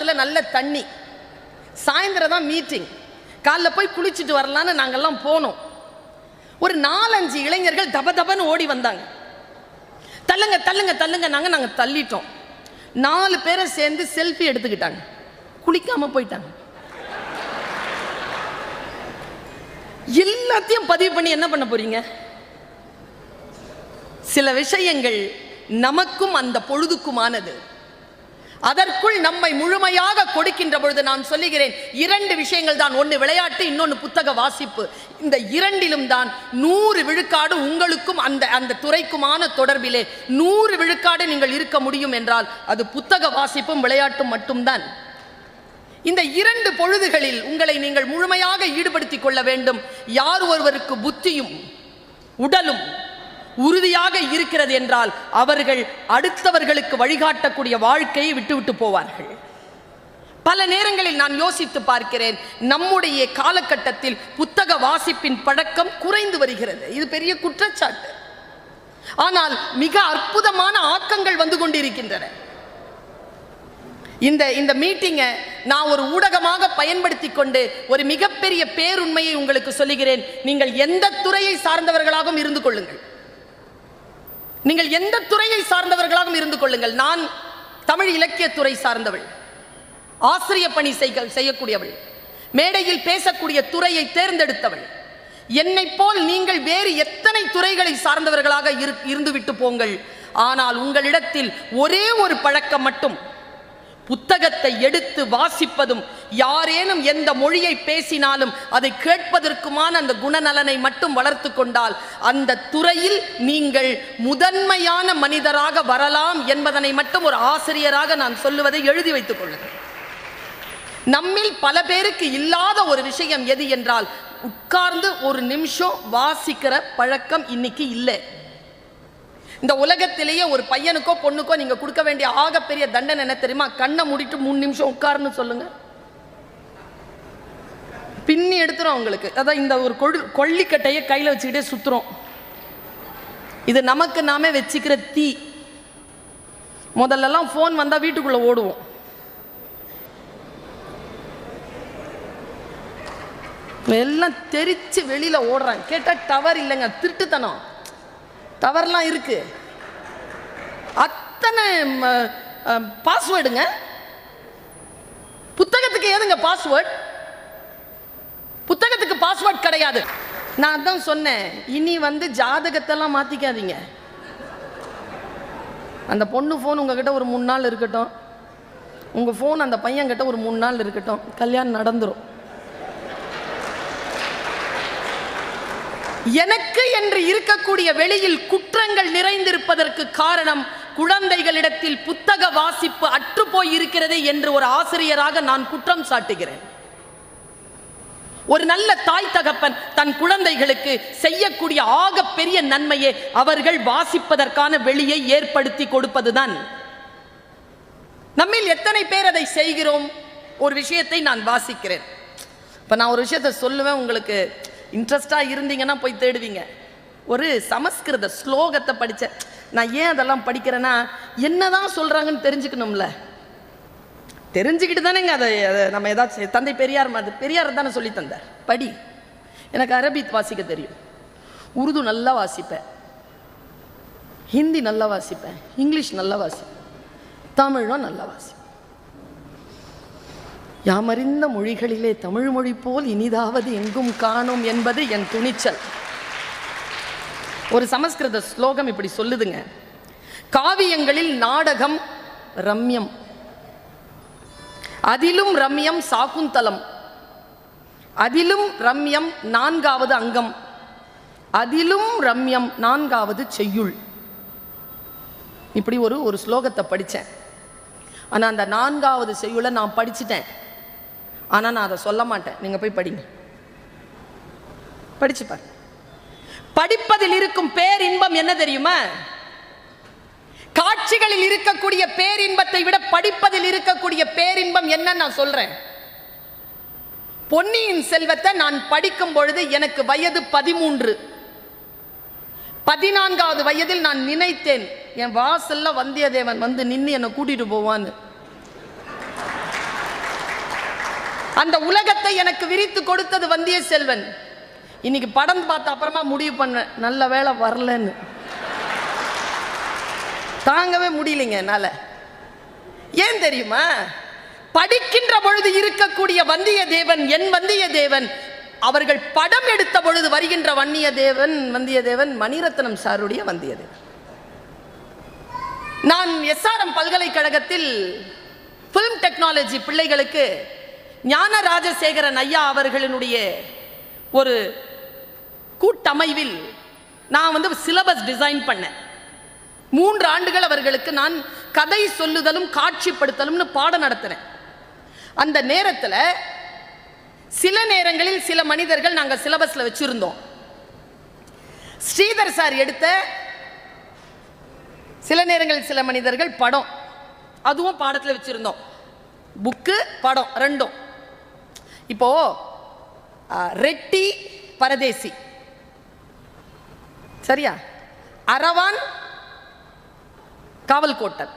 குற்றாலத்தில் நல்ல தண்ணி. சாயந்தரம் தான் மீட்டிங் காலைல போய் குளிச்சுட்டு வரலான்னு நாங்கள்லாம் போனோம். ஒரு நாலஞ்சு இளைஞர்கள் தப தபன்னு ஓடி வந்தாங்க. தள்ளுங்க தள்ளுங்க தள்ளுங்க நாங்க நாங்க தள்ளிட்டோம். நாலு பேரை சேர்ந்து செல்ஃபி எடுத்துக்கிட்டாங்க. குளிக்காம போயிட்டாங்க. எல்லாத்தையும் பதிவு பண்ணி என்ன பண்ண போறீங்க? சில விஷயங்கள் நமக்கும் அந்த பொழுதுக்குமானது. அதற்குள் நம்மை முழுமையாக கொடுக்கின்ற பொழுது நான் சொல்லுகிறேன் இரண்டு விஷயங்கள் தான். ஒன்று விளையாட்டு இன்னொன்று புத்தக வாசிப்பு. இந்த இரண்டிலும் தான் நூறு விழுக்காடு உங்களுக்கும் அந்த அந்த துறைக்குமான தொடர்பிலே நூறு விழுக்காடு நீங்கள் இருக்க முடியும் என்றால் அது புத்தக வாசிப்பும் விளையாட்டும் மட்டும்தான். இந்த இரண்டு பொழுதுகளில் உங்களை நீங்கள் முழுமையாக ஈடுபடுத்திக் கொள்ள வேண்டும். யார் ஒருவருக்கு புத்தியும் உடலும் உறுதியாக இருக்கிறது என்றால் அவர்கள் அடுத்தவர்களுக்கு வழிகாட்டக்கூடிய வாழ்க்கையை விட்டுவிட்டு போவார்கள். பல நேரங்களில் நான் யோசித்து பார்க்கிறேன் நம்முடைய காலகட்டத்தில் புத்தக வாசிப்பின் பழக்கம் குறைந்து வருகிறது. இது பெரிய குற்றச்சாட்டு. ஆனால் மிக அற்புதமான ஆக்கங்கள் வந்து கொண்டிருக்கின்றன. இந்த இந்த மீட்டிங்கை நான் ஒரு ஊடகமாக பயன்படுத்தி கொண்டு ஒரு மிகப்பெரிய பேருண்மையை உங்களுக்கு சொல்லுகிறேன். நீங்கள் எந்த துறையை சார்ந்தவர்களாகவும் இருந்து கொள்ளுங்கள். நீங்கள் எந்த துறையை சார்ந்தவர்களாகவும் இருந்து கொள்ளுங்கள். நான் தமிழ் இலக்கியத்துறை சார்ந்தவள். ஆசிரிய பணி செய்க செய்யக்கூடியவள். மேடையில் பேசக்கூடிய துறையை தேர்ந்தெடுத்தவள். என்னை போல் நீங்கள் வேறு எத்தனை துறைகளை சார்ந்தவர்களாக இருந்துவிட்டு போங்கள். ஆனால் உங்களிடத்தில் ஒரே ஒரு பழக்கம் மட்டும். புத்தகத்தை எடுத்து வாசிப்பதும் யாரேனும் எந்த மொழியை பேசினாலும் அதை கேட்பதற்குமான அந்த குணநலனை மட்டும் வளர்த்து கொண்டால் அந்த துறையில் நீங்கள் முதன்மையான மனிதராக வரலாம் என்பதனை மட்டும் ஒரு ஆசிரியராக நான் சொல்லுவதை எழுதி வைத்துக் கொள்ளுங்கள். நம்மில் பல பேருக்கு இல்லாத ஒரு விஷயம் எது என்றால் உட்கார்ந்து ஒரு நிமிஷம் வாசிக்கிற பழக்கம் இன்னைக்கு இல்லை. இந்த உலகத்திலேயே ஒரு பையனுக்கோ பொண்ணுக்கோ நீங்க கொடுக்க வேண்டிய ஆகப்பெரிய தண்டனை என்ன தெரியுமா? கண்ணை மூடிட்டு மூணு நிமிஷம் உட்காருன்னு சொல்லுங்க. பின்னி எடுத்துரும் அவங்களுக்கு. அதான் இந்த ஒரு கொள் கொள்ளிக்கட்டையை கையில் வச்சுக்கிட்டே சுற்றுறோம் இது நமக்கு நாமே வச்சுக்கிற தீ. முதல்லலாம் ஃபோன் வந்தால் வீட்டுக்குள்ளே ஓடுவோம். எல்லாம் தெரிச்சு வெளியில ஓடுறாங்க. கேட்டால் டவர் இல்லைங்க திருட்டுத்தனம். டவர்லாம் இருக்கு. அத்தனை பாஸ்வேர்டுங்க புத்தகத்துக்கு ஏதுங்க பாஸ்வேர்ட் புத்தகத்துக்கு பாஸ்வேர்ட் கிடையாது. நான் அதான் சொன்னேன். இனி வந்து ஜாதகத்தெல்லாம் மாத்திக்காதீங்க. அந்த பொண்ணு ஃபோன் உங்ககிட்ட ஒரு மூணு நாள் இருக்கட்டும். உங்கள் ஃபோன் அந்த பையன்கிட்ட ஒரு மூணு நாள் இருக்கட்டும். கல்யாணம் நடந்துடும் எனக்கு என்று இருக்கக்கூடிய வெளியில் குற்றங்கள் நிறைந்திருப்பதற்கு காரணம் குழந்தைகளிடத்தில் புத்தக வாசிப்பு அற்றுப்போய் இருக்கிறது என்று ஒரு ஆசிரியராக நான் குற்றம் சாட்டுகிறேன். ஒரு நல்ல தாய் தகப்பன் தன் குழந்தைகளுக்கு செய்யக்கூடிய ஆக பெரிய நன்மையை அவர்கள் வாசிப்பதற்கான வெளியை ஏற்படுத்தி கொடுப்பதுதான். நம்மில் எத்தனை பேர் அதை செய்கிறோம்? ஒரு விஷயத்தை நான் வாசிக்கிறேன். இப்போ நான் ஒரு விஷயத்தை சொல்லுவேன் உங்களுக்கு இன்ட்ரெஸ்டாக இருந்தீங்கன்னா போய் தேடுவீங்க. ஒரு சமஸ்கிருத ஸ்லோகத்தை படித்தேன் நான் ஏன் அதெல்லாம் படிக்கிறேன்னா என்னதான் சொல்கிறாங்கன்னு தெரிஞ்சுக்கணும்ல. தெரிஞ்சுக்கிட்டு தானேங்க அதை அதை நம்ம ஏதாச்சும் தந்தை பெரியார் மாதிரி பெரியார் தானே சொல்லி தந்தார். படி. எனக்கு அரபித் வாசிக்க தெரியும். உருது நல்லா வாசிப்பேன். ஹிந்தி நல்லா வாசிப்பேன். இங்கிலீஷ் நல்லா வாசிப்பேன். தமிழும் நல்லா வாசிப்பேன். யாமறிந்த மொழிகளிலே தமிழ் மொழி போல் இனிதாவது எங்கும் காணும் என்பது என் துணிச்சல். ஒரு சமஸ்கிருத ஸ்லோகம் இப்படி சொல்லுதுங்க. காவியங்களில் நாடகம் ரம்யம். அதிலும் ரம்யம் சாகுந்தலம். அதிலும் ரம்யம் நான்காவது அங்கம். அதிலும் ரம்யம் நான்காவது செய்யுள். இப்படி ஒரு ஒரு ஸ்லோகத்தை படித்தேன். ஆனால் அந்த நான்காவது செய்யுளை நான் படிச்சிட்டேன். ஆனால் நான் அதை சொல்ல மாட்டேன். நீங்கள் போய் படிங்க. படிச்சு பாரு படிப்பதில் இருக்கும் பேர் இன்பம் என்ன தெரியுமா? காட்சிகளில் இருக்கக்கூடிய பேரின்பத்தை விட படிப்பதில் இருக்கக்கூடிய பேரின்பம் என்ன நான் சொல்றேன். பொன்னியின் செல்வத்தை நான் படிக்கும் பொழுது எனக்கு வயது பதிமூன்று. பதினான்காவது வயதில் நான் நினைத்தேன் என் வாசல்ல வந்தியத்தேவன் வந்து நின்று என்னை கூட்டிட்டு போவான்னு. அந்த உலகத்தை எனக்கு விரித்து கொடுத்தது வந்திய செல்வன் இன்னைக்கு படம் பார்த்த அப்புறமா முடிவு பண்ண நல்ல வேலை வரலன்னு. தாங்கவே முடியலைங்க என்னால. ஏன் தெரியுமா? படிக்கின்ற பொழுது இருக்கக்கூடிய வந்திய தேவன் என் வந்திய தேவன் அவர்கள் படம் எடுத்த பொழுது வருகின்ற வன்னிய தேவன் வந்தியத்தேவன் மணிரத்னம் சாருடைய வந்தியத்தேவன் நான் எஸ்ஆர்எம் பல்கலைக்கழகத்தில் ஃபிலிம் டெக்னாலஜி பிள்ளைகளுக்கு ஞான ராஜசேகரன் ஐயா அவர்களினுடைய ஒரு கூட்டமைவில் நான் வந்து சிலபஸ் டிசைன் பண்ணேன். மூன்று ஆண்டுகள் அவர்களுக்கு நான் கதை சொல்லுதலும் காட்சிப்படுத்தலும்னு பாடம் நடத்தினேன். அந்த நேரத்தில் சில நேரங்களில் சில மனிதர்கள் நாங்கள் சிலபஸில் வச்சிருந்தோம். ஸ்ரீதர் சார் எடுத்த சில நேரங்களில் சில மனிதர்கள் படம் அதுவும் பாடத்தில் வச்சிருந்தோம். புக்கு படம் ரெண்டும். இப்போ ரெட்டி பரதேசி. சரியா? அரவான் காவல்கோட்டன்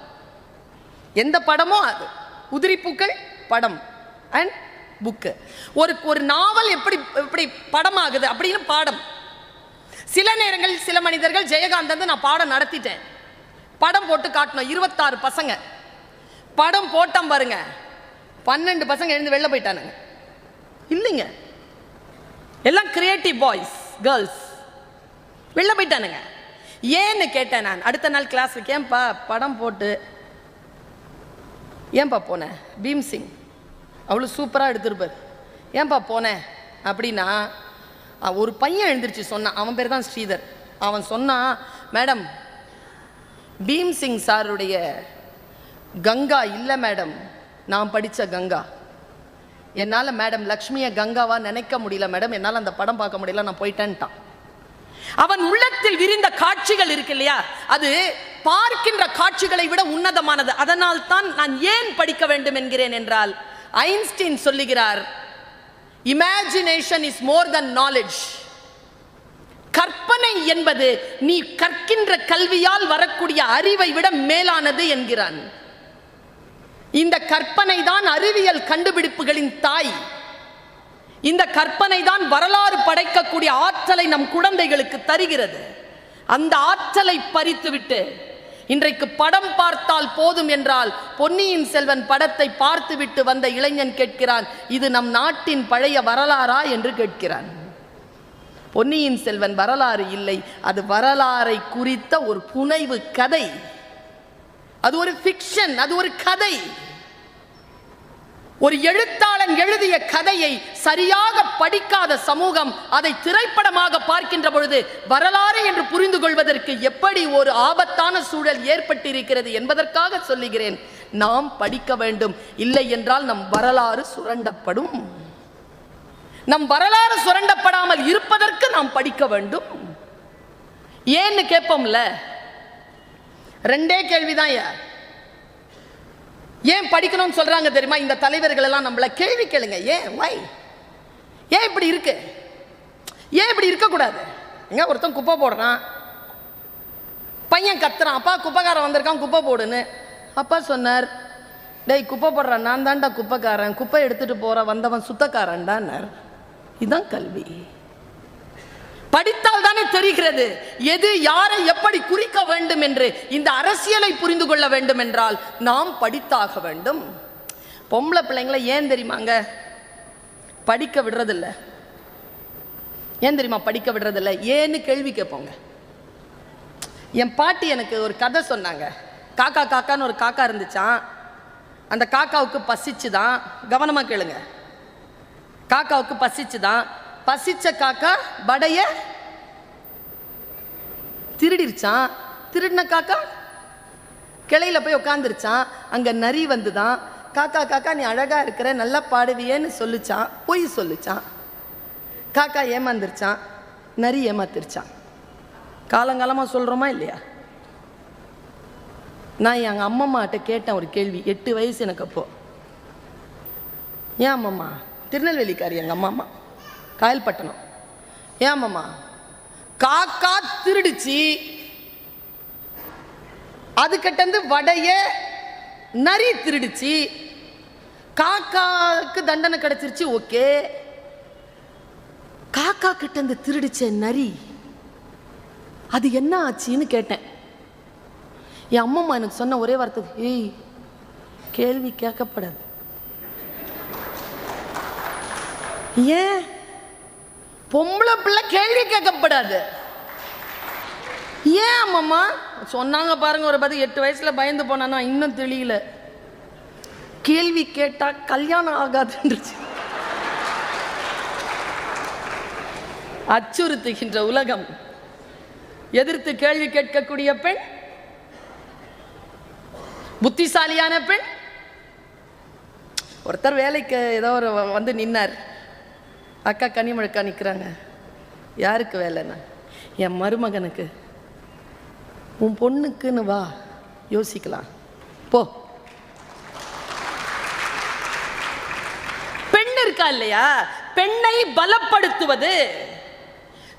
எந்த படமோ அது. உதிரிப்பூக்கள் படம். அண்ட் புக்கு ஒரு ஒரு நாவல் எப்படி எப்படி படமாகுது அப்படின்னு பாடம். சில நேரங்களில் சில மனிதர்கள் ஜெயகாந்த் வந்து நான் பாடம் நடத்திட்டேன். படம் போட்டு காட்டணும் இருபத்தாறு பசங்க. படம் போட்டோம் பாருங்க. பன்னெண்டு பசங்க எழுந்து வெளில போயிட்டானுங்க. இல்லைங்க. எல்லாம் கிரியேட்டிவ் பாய்ஸ் கேர்ள்ஸ் வெளில போயிட்டானுங்க. ஏன்னு கேட்டேன் நான். அடுத்த நாள் கிளாஸுக்கு ஏன்பா படம் போட்டு ஏன்பா போனேன் பீம்சிங் அவ்வளோ சூப்பராக எடுத்திருப்பார். ஏன்பா போனேன் அப்படின்னா ஒரு பையன் எழுந்திருச்சு சொன்னான் அவன் பேர் தான் ஸ்ரீதர். அவன் சொன்னான் மேடம் பீம்சிங் சாருடைய கங்கா இல்லை மேடம் நான் படித்த கங்கா. என்னால் மேடம் லக்ஷ்மியை கங்காவாக நினைக்க முடியல மேடம் என்னால் அந்த படம் பார்க்க முடியல நான் போயிட்டேன்ட்டான். அவன் உள்ளத்தில் விரிந்த காட்சிகள் இருக்கு இல்லையா? அது பார்க்கின்ற காட்சிகளை விட உன்னதமானது. அதனால் தான் நான் ஏன் படிக்க வேண்டும் என்கிறேன் என்றால் ஐன்ஸ்டீன் சொல்லுகிறார் imagination is more than knowledge கற்பனை என்பது நீ கற்கின்ற கல்வியால் வரக்கூடிய அறிவை விட மேலானது என்கிறான். இந்த கற்பனை தான் அறிவியல் கண்டுபிடிப்புகளின் தாய். இந்த கற்பனை தான் வரலாறு படைக்கக்கூடிய ஆற்றலை நம் குழந்தைகளுக்கு தருகிறது. அந்த ஆற்றலை பறித்துவிட்டு இன்றைக்கு படம் பார்த்தால் போதும் என்றால் பொன்னியின் செல்வன் படத்தை பார்த்துவிட்டு வந்த இளைஞன் கேட்கிறான் இது நம் நாட்டின் பழைய வரலாறா? என்று கேட்கிறான். பொன்னியின் செல்வன் வரலாறு இல்லை. அது வரலாறை குறித்த ஒரு புனைவு கதை. அது ஒரு ஃபிக்ஷன் அது ஒரு கதை. ஒரு எழுத்தாளன் எழுதிய கதையை சரியாக படிக்காத சமூகம் அதை திரைப்படமாக பார்க்கின்ற பொழுது வரலாறு என்று புரிந்து கொள்வதற்கு எப்படி ஒரு ஆபத்தான சூழல் ஏற்பட்டிருக்கிறது என்பதற்காக சொல்லுகிறேன். நாம் படிக்க வேண்டும். இல்லை என்றால் நம் வரலாறு சுரண்டப்படும். நம் வரலாறு சுரண்டப்படாமல் இருப்பதற்கு நாம் படிக்க வேண்டும். ஏன்னு கேட்போம்ல? ரெண்டே கேள்விதான் ஏன் ஏன் படிக்கணும்னு சொல்றாங்க தெரியுமா? இந்த தலைவர்கள் எல்லாம் நம்மள கேள்வி கேளுங்க. ஏன்? வை ஏன் இப்படி இருக்கு? ஏன் இப்படி இருக்கக்கூடாது? எங்க ஒருத்தன் குப்பை போடுறான். பையன் கத்துறான். அப்பா குப்பைக்காரன் வந்திருக்கான் குப்பை போடுன்னு. அப்பா சொன்னார் டேய் குப்பை போடுறான் நான் தான்டா குப்பைக்காரன். குப்பை எடுத்துட்டு போற வந்தவன் சுத்தக்காரன்டான்னார். இதுதான் கல்வி. படித்தால் தானே தெரிகிறது. எது யாரை எப்படி குறிக்க வேண்டும் என்று இந்த அரசியலை புரிந்து கொள்ள வேண்டும் என்றால் நாம் படித்தாக வேண்டும். பொம்பளை பிள்ளைங்களை ஏன் தெரியுமாங்க படிக்க விடுறதில்ல. ஏன் தெரியுமா படிக்க விடுறதில்ல? ஏன்னு கேள்வி கேட்போங்க. என் பாட்டி எனக்கு ஒரு கதை சொன்னாங்க. காக்கா காக்கான்னு ஒரு காக்கா இருந்துச்சான் அந்த காக்காவுக்கு பசிச்சு தான் கவனமாக கேளுங்க. காக்காவுக்கு பசிச்சு தான் பசிச்ச காக்கா வடைய திருடிருச்சான். திருடின காக்கா கிளையில போய் உட்காந்துருச்சான் அங்க நரி வந்துதான். காக்கா காக்கா நீ அழகா இருக்கிற நல்லா பாடுவியேன்னு சொல்லிச்சான். பொய் சொல்லிச்சான். காக்கா ஏமாந்துருச்சான். நரி ஏமாத்திருச்சான். காலங்காலமா சொல்றோமா இல்லையா? நான் எங்கள் அம்மம்மாட்ட கேட்டேன் ஒரு கேள்வி. எட்டு வயசு எனக்கு அப்போ. ஏன் அம்மம்மா? திருநெல்வேலிக்காரி எங்கள் அம்மா அம்மா காயல்பட்டணம். ஏன் அம்மம்மா காக்கா திருடிச்சு அதுக்கிட்ட இருந்து வடைய நரி திருடிச்சு காக்காவுக்கு தண்டனை கிடைச்சிருச்சு ஓகே. காக்கா கிட்ட இருந்து திருடிச்ச நரி அது என்ன ஆச்சுன்னு கேட்டேன். என் அம்மம்மா எனக்கு சொன்ன ஒரே வார்த்தை ஏய் கேள்வி கேட்கப்படாது. ஏன்? பொம்பளை பிள்ளை கேள்வி கேட்கப்படாது. ஏன் அம்மம்மா சொன்னாங்க பாருங்க ஒரு பதி எட்டு வயசுல பயந்து போனானா இன்னும் தெளியல. கேள்வி கேட்டா கல்யாணம் ஆகாதுன்றுச்சு. அச்சுறுத்துகின்ற உலகம். எதிர்த்து கேள்வி கேட்கக்கூடிய பெண் புத்திசாலியான பெண் ஒருத்தர் வேலைக்கு ஏதோ ஒரு வந்து நின்னார். அக்கா கனிமழுக்கா நிற்கிறாங்க யாருக்கு வேலைன்னா? என் மருமகனுக்கு. உன் பொண்ணுக்குன்னு வா யோசிக்கலாம். போ. பெண் இருக்கா இல்லையா? பெண்ணை பலப்படுத்துவது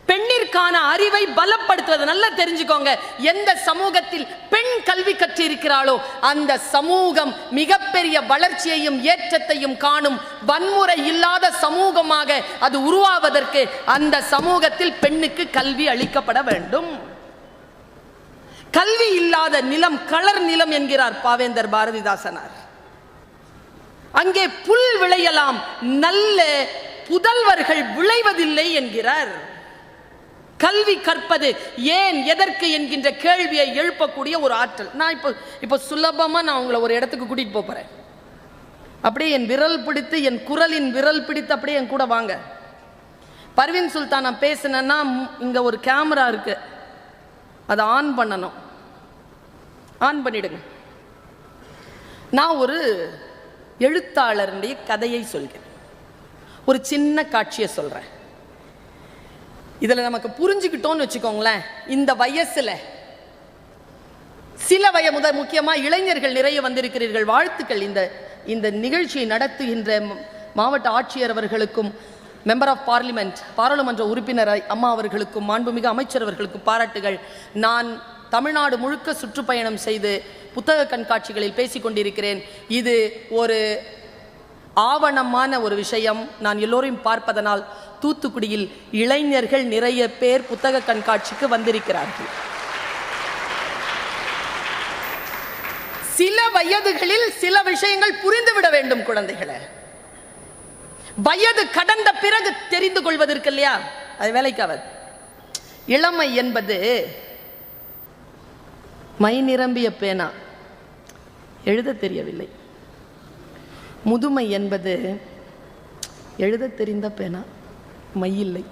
பெண்ணிற்கான அறிவை பலப்படுத்துவது. நல்லா தெரிஞ்சுக்கோங்க. எந்த சமூகத்தில் பெண் கல்வி கற்றிருக்கிறாளோ அந்த சமூகம் மிகப்பெரிய வளர்ச்சியையும் ஏற்றத்தையும் காணும் வன்முறை இல்லாத சமூகமாக அது உருவாவதற்கு அந்த சமூகத்தில் பெண்ணுக்கு கல்வி அளிக்கப்பட வேண்டும். கல்வி இல்லாத நிலம் களர் நிலம் என்கிறார் பாவேந்தர் பாரதிதாசனார். அங்கே புல் விளையலாம். நல்ல புதல்வர்கள் விளைவதில்லை என்கிறார். கல்வி கற்பது ஏன் எதற்கு என்கின்ற கேள்வியை எழுப்பக்கூடிய ஒரு ஆற்றல். நான் இப்போ இப்போ சுலபமாக நான் உங்களை ஒரு இடத்துக்கு கூட்டிகிட்டு போகிறேன் அப்படியே என் விரல் பிடித்து என் குரலின் விரல் பிடித்து அப்படியே என் கூட வாங்க. பர்வீன் சுல்தான் நான் பேசினேன்னா இங்கே ஒரு கேமரா இருக்கு. அதை ஆன் பண்ணணும். ஆன் பண்ணிடுங்க. நான் ஒரு எழுத்தாளருடைய கதையை சொல்கிறேன். ஒரு சின்ன காட்சியை சொல்கிறேன் இதில் நமக்கு புரிஞ்சுக்கிட்டோம்னு வச்சுக்கோங்களேன் இந்த வயசில் சில வய முதல் முக்கியமாக இளைஞர்கள் நிறைய வந்திருக்கிறீர்கள். வாழ்த்துக்கள். இந்த இந்த நிகழ்ச்சியை நடத்துகின்ற மாவட்ட ஆட்சியர் அவர்களுக்கும் மெம்பர் ஆஃப் பார்லிமெண்ட் பாராளுமன்ற உறுப்பினர் அம்மா அவர்களுக்கும் மாண்புமிகு அமைச்சர் அவர்களுக்கும் பாராட்டுகள். நான் தமிழ்நாடு முழுக்க சுற்றுப்பயணம் செய்து புத்தக கண்காட்சிகளில் பேசிக்கொண்டிருக்கிறேன் இது ஒரு ஆவணமான ஒரு விஷயம். நான் எல்லோரையும் பார்ப்பதனால் தூத்துக்குடியில் இளைஞர்கள் நிறைய பேர் புத்தக கண்காட்சிக்கு வந்திருக்கிறார்கள். சில வயதுகளில் சில விஷயங்கள் புரிந்துவிட வேண்டும் குழந்தைகளை. வயது கடந்த பிறகு தெரிந்து கொள்வதற்கு இல்லையா? அது வேலைக்காவது இளமை என்பது மை நிரம்பிய பேனா. எழுத தெரியவில்லை. முதுமை என்பது எழுத தெரிந்த பேனா. மை இல்லை.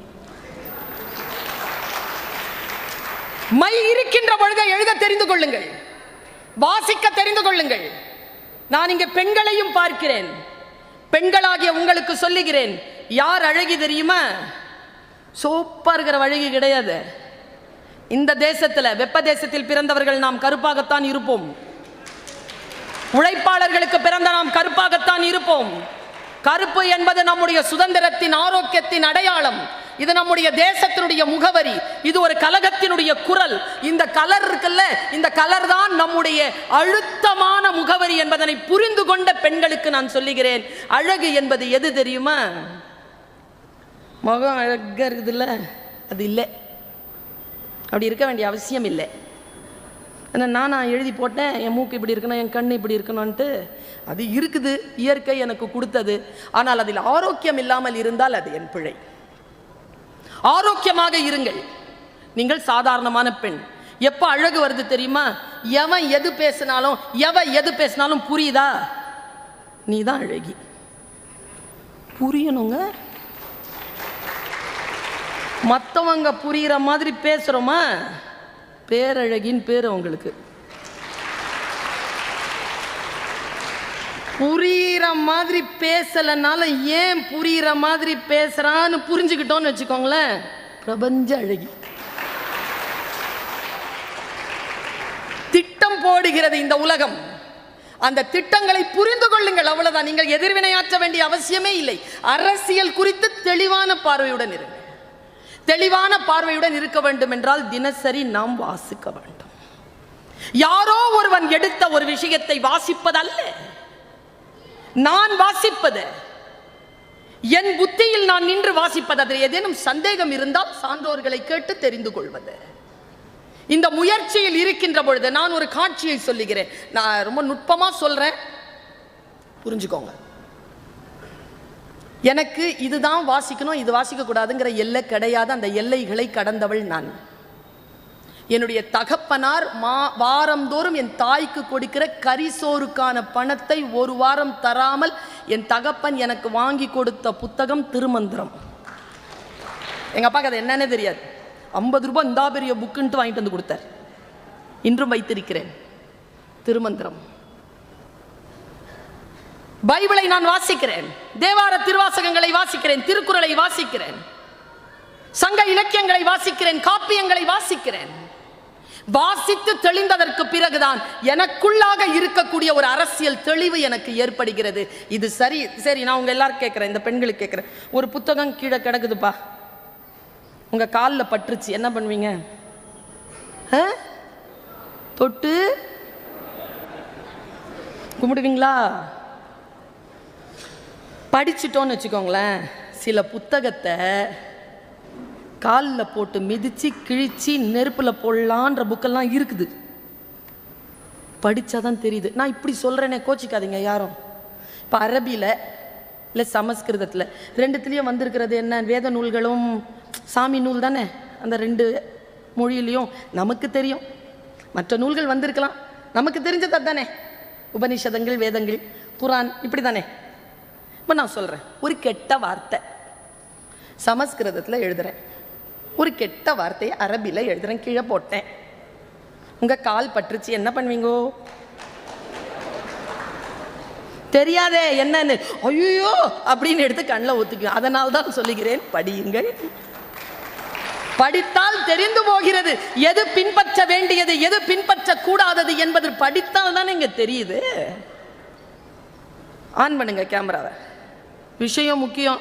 மை இருக்கின்ற பொழுது எழுத தெரிந்து கொள்ளுங்கள். வாசிக்க தெரிந்து கொள்ளுங்கள். நான் இங்கே பெண்களையும் பார்க்கிறேன். பெண்களாகிய உங்களுக்கு சொல்லுகிறேன். யார் அழகி தெரியுமா? சோப்பா இருக்கிற அழகி கிடையாது. இந்த தேசத்தில் வெப்ப தேசத்தில் பிறந்தவர்கள் நாம் கருப்பாகத்தான் இருப்போம். உழைப்பாளர்களுக்கு பிறந்த நாம் கருப்பாகத்தான் இருப்போம். கருப்பு என்பது நம்முடைய சுதந்திரத்தின் ஆரோக்கியத்தின் அடையாளம். இது நம்முடைய தேசத்தினுடைய முகவரி. இது ஒரு கலகத்தினுடைய குரல். இந்த கலர் இருக்குல்ல இந்த கலர் தான் நம்முடைய அழுத்தமான முகவரி என்பதனை புரிந்து கொண்ட பெண்களுக்கு நான் சொல்லுகிறேன். அழகு என்பது எது தெரியுமா? முகம் அழகா இருக்குதுல்ல? அது இல்லை. அப்படி இருக்க வேண்டிய அவசியம் இல்லை. நான் நான் எழுதி போட்டேன் என் மூக்கு இப்படி இருக்கணும் என் கண் இப்படி இருக்கணும்ன்ட்டு? அது இருக்குது. இயற்கை எனக்கு கொடுத்தது. ஆனால் அதில் ஆரோக்கியம் இல்லாமல் இருந்தால் அது என் பிழை. ஆரோக்கியமாக இருங்கள். நீங்கள் சாதாரணமான பெண். எப்போ அழகு வருது தெரியுமா? எவன் எது பேசினாலும் எவன் எது பேசினாலும் புரியுதா? நீ தான் அழகி. புரியணுங்க. மற்றவங்க புரிகிற மாதிரி பேசுகிறோமா பேரழகின் பேர் உங்களுக்கு புரியிற மாதிரி பேசலைனால ஏன் புரியிற மாதிரி பேசுறான்னு புரிஞ்சுக்கிட்டோன்னு வச்சுக்கோங்களேன். பிரபஞ்ச அழகி. திட்டம் போடுகிறது இந்த உலகம். அந்த திட்டங்களை புரிந்து கொள்ளுங்கள். அவ்வளவுதான். நீங்கள் எதிர்வினையாற்ற வேண்டிய அவசியமே இல்லை. அரசியல் குறித்து தெளிவான பார்வையுடன் இருங்கள். தெளிவான பார்வையுடன் இருக்க வேண்டும் என்றால் தினசரி நாம் வாசிக்க வேண்டும். யாரோ ஒருவன் எடுத்த ஒரு விஷயத்தை வாசிப்பதல்ல. நான் வாசிப்பது. என் புத்தியில் நான் நின்று வாசிப்பது. அதில் ஏதேனும் சந்தேகம் இருந்தால் சான்றோர்களை கேட்டு தெரிந்து கொள்வது. இந்த முயற்சியில் இருக்கின்ற பொழுது நான் ஒரு காட்சியை சொல்லுகிறேன். நான் ரொம்ப நுட்பமாக சொல்றேன். புரிஞ்சுக்கோங்க. எனக்கு இதுதான் வாசிக்கணும் இது வாசிக்கக்கூடாதுங்கிற எல்லை கிடையாது. அந்த எல்லைகளை கடந்தவள் நான். என்னுடைய தகப்பனார் மா வாரந்தோறும் என் தாய்க்கு கொடுக்கிற கரிசோறுக்கான பணத்தை ஒரு வாரம் தராமல் என் தகப்பன் எனக்கு வாங்கி கொடுத்த புத்தகம் திருமந்திரம். எங்கள் அப்பாக்கு அது என்னன்னே தெரியாது. ஐம்பது ரூபாய் இந்தா பெரிய புக்குன்ட்டு வாங்கிட்டு வந்து கொடுத்தார். இன்றும் வைத்திருக்கிறேன். திருமந்திரம். பைபிளை நான் வாசிக்கிறேன். தேவார திருவாசகங்களை வாசிக்கிறேன் திருக்குறளை வாசிக்கிறேன். சங்க இலக்கியங்களை வாசிக்கிறேன் காப்பியங்களை வாசிக்கிறேன். வாசித்து தெளிந்ததற்கு பிறகுதான் எனக்குள்ளாக இருக்கக்கூடிய ஒரு அரசியல் தெளிவு எனக்கு ஏற்படுகிறது. இது சரி சரி நான் உங்க எல்லாரும் கேட்கிறேன் இந்த பெண்களுக்கு கேட்கிறேன். ஒரு புத்தகம் கீழே கிடக்குதுப்பா. உங்க காலில் பட்டுருச்சு என்ன பண்ணுவீங்க? ஆ? தொட்டு கும்பிடுவீங்களா? படிச்சிட்டோன்னு வச்சுக்கோங்களேன் சில புத்தகத்தை காலில் போட்டு மிதித்து கிழித்து நெருப்பில் போடலான்ற புக்கெல்லாம் இருக்குது. படித்தாதான் தெரியுது. நான் இப்படி சொல்கிறேனே கோச்சிக்காதீங்க யாரும். இப்போ அரபியில் இல்லை சமஸ்கிருதத்தில் ரெண்டுத்துலேயும் வந்திருக்கிறது என்ன? வேத நூல்களும் சாமி நூல் தானே? அந்த ரெண்டு மொழியிலையும் நமக்கு தெரியும். மற்ற நூல்கள் வந்திருக்கலாம். நமக்கு தெரிஞ்சதா தானே உபனிஷதங்கள் வேதங்கள் குரான் இப்படி தானே இப்போ நான் சொல்கிறேன் ஒரு கெட்ட வார்த்தை. சமஸ்கிருதத்தில் எழுதுகிறேன் ஒரு கெட்ட வார்த்தையை அரபியில் எழுதுகிறேன் கீழே போட்டேன். உங்கள் கால் பட்டுருச்சு என்ன பண்ணுவீங்கோ? தெரியாதே என்னன்னு. ஐயோ அப்படின்னு எடுத்து கண்ணில் ஒத்துக்குவேன் அதனால் தான் சொல்லுகிறேன் படியுங்கள். படித்தால் தெரிந்து போகிறது. எது பின்பற்ற வேண்டியது எது பின்பற்ற கூடாதது என்பது படித்தால் தானே இங்கே தெரியுது. ஆன் பண்ணுங்க கேமராவை. விஷயம் முக்கியம்.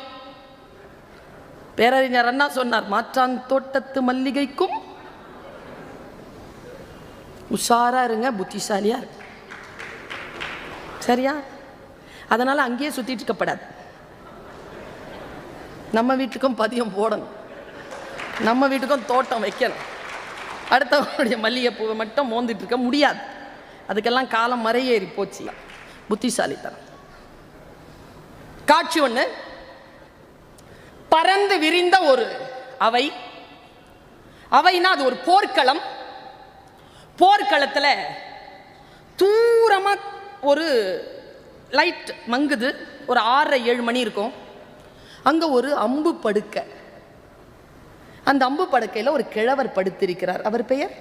பேரறிஞர் அண்ணா சொன்னார் மாற்றான் தோட்டத்து மல்லிகைக்கும் உஷாரா இருங்க புத்திசாலியா இருங்க சரியா? அதனால அங்கேயே சுத்திட்டு இருக்கப்படாது. நம்ம வீட்டுக்கும் பதியம் போடணும். நம்ம வீட்டுக்கும் தோட்டம் வைக்கணும். அடுத்தவங்களுடைய மல்லிகைப்பூவை மட்டும் மோந்துட்டு இருக்க முடியாது. அதுக்கெல்லாம் காலம் மறையேறி போச்சு. புத்திசாலித்தனம். காட்சி ஒன்று பறந்து விரிந்த ஒரு அவை. அவைனா அது ஒரு போர்க்களம். போர்க்களத்தில் தூரமாக ஒரு லைட் மங்குது. ஒரு ஆறரை ஏழு மணி இருக்கும். அங்கே ஒரு அம்பு படுக்கை. அந்த அம்பு படுக்கையில் ஒரு கிழவர் படுத்திருக்கிறார். அவர் பெயர்?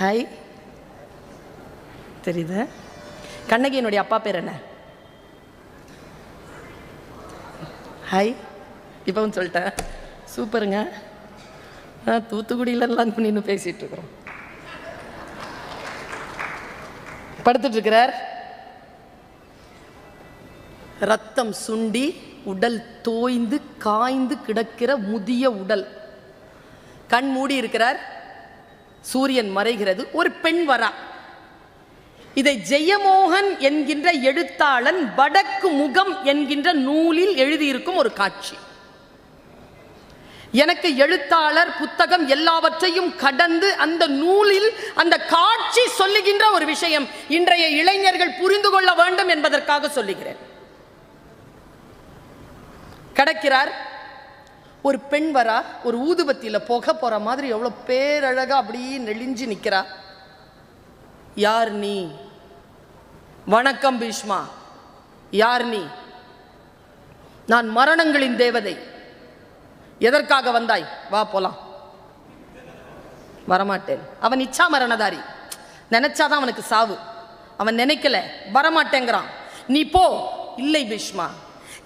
ஹாய் தெரியுது? கண்ணகியினுடைய அப்பா பேர் என்ன? ஹாய். இப்போவும் சொல்லிட்டேன் சூப்பருங்க. நான் தூத்துக்குடியிலலாம் நின்று பேசிகிட்டு இருக்கிறோம் படுத்துட்ருக்கிறார் ரத்தம் சுண்டி உடல் தோய்ந்து காய்ந்து கிடக்கிற முதிய உடல். கண் மூடி இருக்கிறார் சூரியன் மறைகிறது. ஒரு பெண் வரா. இதை ஜெயமோகன் என்கின்ற எழுத்தாளன் வடக்கு முகம் என்கின்ற நூலில் எழுதியிருக்கும் ஒரு காட்சி. எனக்கு எழுத்தாளர் புத்தகம் எல்லாவற்றையும் கடந்து அந்த நூலில் அந்த காட்சி சொல்லுகின்ற ஒரு விஷயம் இன்றைய இளைஞர்கள் புரிந்து கொள்ள வேண்டும் என்பதற்காக சொல்லுகிறேன். கடக்கிறார் ஒரு பெண் வரா ஒரு ஊதுபத்தியில் போக போற மாதிரி எவ்வளோ பேரழகா அப்படியே நெளிஞ்சு நிற்கிறா யார் நீ? வணக்கம் பீஷ்மா. யார் நீ? நான் மரணங்களின் தேவதை. எதற்காக வந்தாய்? வா போலாம். வரமாட்டேன். அவன் இச்சா மரணதாரி. நினைச்சாதான் அவனுக்கு சாவு. அவன் நினைக்கல வரமாட்டேங்கிறான். நீ போ. இல்லை பீஷ்மா.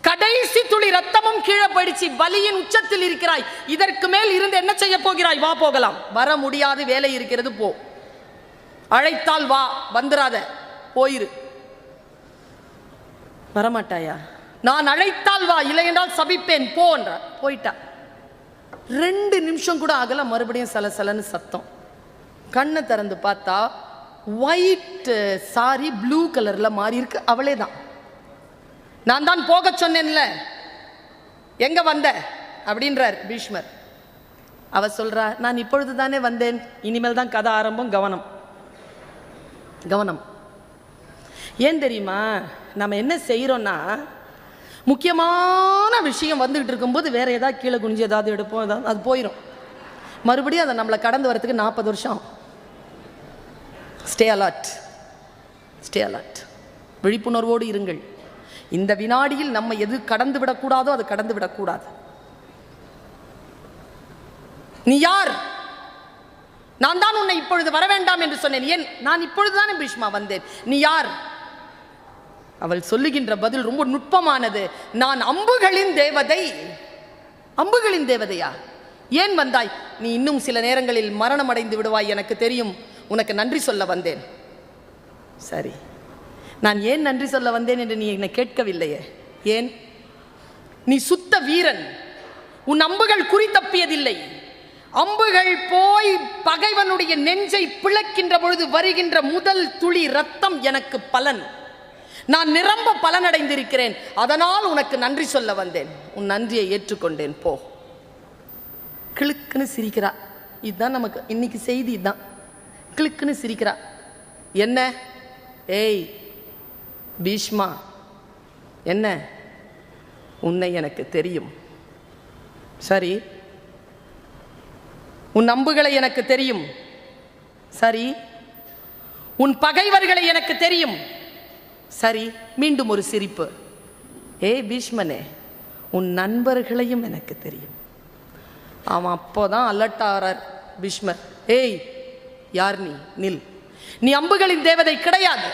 கடைசி துளி ரத்தமும் கீழே படிச்சு வலியின் உச்சத்தில் இருக்கிறாய். இதற்கு மேல் இருந்து என்ன செய்ய போகிறாய்? வா போகலாம். வர முடியாது வேலை இருக்கிறது போ. அழைத்தால் வா வந்துராத போயிரு. வரமாட்டாயா? நான் அழைத்தால் வா இல்லை என்றால் சபிப்பேன் போ என்றார் போயிட்டா. ரெண்டு நிமிஷம் கூட ஆகல மறுபடியும் சலசலன்னு சத்தம். கண்ணை திறந்து பார்த்தா ஒயிட் சாரி ப்ளூ கலரில் மாறி இருக்கு அவளே தான். நான் தான் போக சொன்னேன்ல. எங்க வந்த? அப்படின்றார் பீஷ்மர். அவ சொல்றா நான் இப்பொழுது தானே வந்தேன். இனிமேல் தான் கதை ஆரம்பம் கவனம். கவனம். ஏன் தெரியுமா? நம்ம என்ன செய்கிறோன்னா முக்கியமான விஷயம் வந்துகிட்டு இருக்கும்போது வேறு ஏதாவது கீழே குனிஞ்சு ஏதாவது எடுப்போம் ஏதாவது அது போயிடும் மறுபடியும் அதை நம்மளை கடந்து வரதுக்கு நாற்பது வருஷம் ஸ்டே அலர்ட் ஸ்டே அலர்ட் விழிப்புணர்வோடு இருங்கள். இந்த வினாடியில் நம்ம எது கடந்து விடக்கூடாதோ அது கடந்து விடக்கூடாது. நீ யார்? நான் தான் உன்னை இப்பொழுது வர வேண்டாம் என்று சொன்னேன். ஏன்? நான் இப்பொழுதுதானே பீஷ்மா வந்தேன். நீ யார்? அவள் சொல்லுகின்ற பதில் ரொம்ப நுட்பமானது. நான் அம்புகளின் தேவதை. அம்புகளின் தேவதையா? ஏன் வந்தாய்? நீ இன்னும் சில நேரங்களில் மரணம் அடைந்து விடுவாய் எனக்கு தெரியும். உனக்கு நன்றி சொல்ல வந்தேன். சரி. நான் ஏன் நன்றி சொல்ல வந்தேன் என்று நீ என்னை கேட்கவில்லையே? ஏன்? நீ சுத்த வீரன். உன் அம்புகள் குறி தப்பியதில்லை. அம்புகள் போய் பகைவனுடைய நெஞ்சை பிளக்கின்ற பொழுது வருகின்ற முதல் துளி ரத்தம் எனக்கு பலன். நான் நிரம்ப பலனடைந்திருக்கிறேன். அதனால் உனக்கு நன்றி சொல்ல வந்தேன். உன் நன்றியை ஏற்றுக்கொண்டேன். போ. கிளுக்குன்னு சிரிக்கிறா. இதுதான் நமக்கு இன்னைக்கு செய்தி இதுதான். கிளுக்குன்னு சிரிக்கிறா. என்ன? ஏய் பீஷ்மா என்ன? உன்னை எனக்கு தெரியும். சரி. உன் அம்புகளை எனக்கு தெரியும். சரி. உன் பகைவர்களை எனக்கு தெரியும். சரி மீண்டும் ஒரு சிரிப்பு. ஏய் பீஷ்மனே உன் நண்பர்களையும் எனக்கு தெரியும். அவன் அப்போதான் அலர்ட் ஆகிறார் பீஷ்மர். ஏய் யார் நீ? நில். நீ அம்புகளின் தேவதை கிடையாது.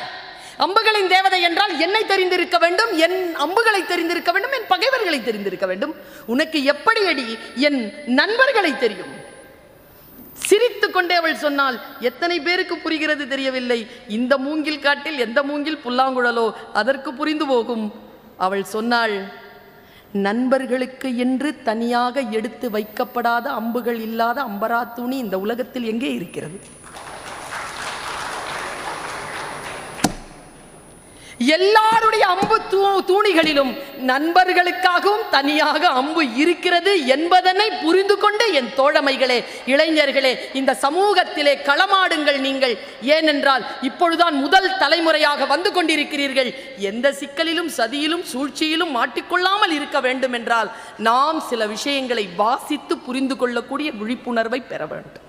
அம்புகளின் தேவதை என்றால் என்னை தெரிந்திருக்க வேண்டும் என் அம்புகளை தெரிந்திருக்க வேண்டும் என் பகைவர்களை தெரிந்திருக்க வேண்டும். உனக்கு எப்படி அடி என் நண்பர்களை தெரியும்? சிரித்து கொண்டே அவள் சொன்னாள் எத்தனை பேருக்கு புரிகிறது தெரியவில்லை. இந்த மூங்கில் காட்டில் எந்த மூங்கில் புல்லாங்குழலோ அதற்கு புரிந்து போகும். அவள் சொன்னாள் நண்பர்களுக்கு என்று தனியாக எடுத்து வைக்கப்படாத அம்புகள் இல்லாத அம்பரா துணி இந்த உலகத்தில் எங்கே இருக்கிறது? எல்லாருடைய அம்பு தூ தூணிகளிலும் நண்பர்களுக்காகவும் தனியாக அம்பு இருக்கிறது என்பதனை புரிந்து கொண்டு என் தோழமைகளே இளைஞர்களே இந்த சமூகத்திலே களமாடுங்கள் நீங்கள். ஏனென்றால் இப்பொழுதுதான் முதல் தலைமுறையாக வந்து கொண்டிருக்கிறீர்கள். எந்த சிக்கலிலும் சதியிலும் சூழ்ச்சியிலும் மாட்டிக்கொள்ளாமல் இருக்க வேண்டும் என்றால் நாம் சில விஷயங்களை வாசித்து புரிந்து கொள்ளக்கூடிய விழிப்புணர்வை பெற வேண்டும்.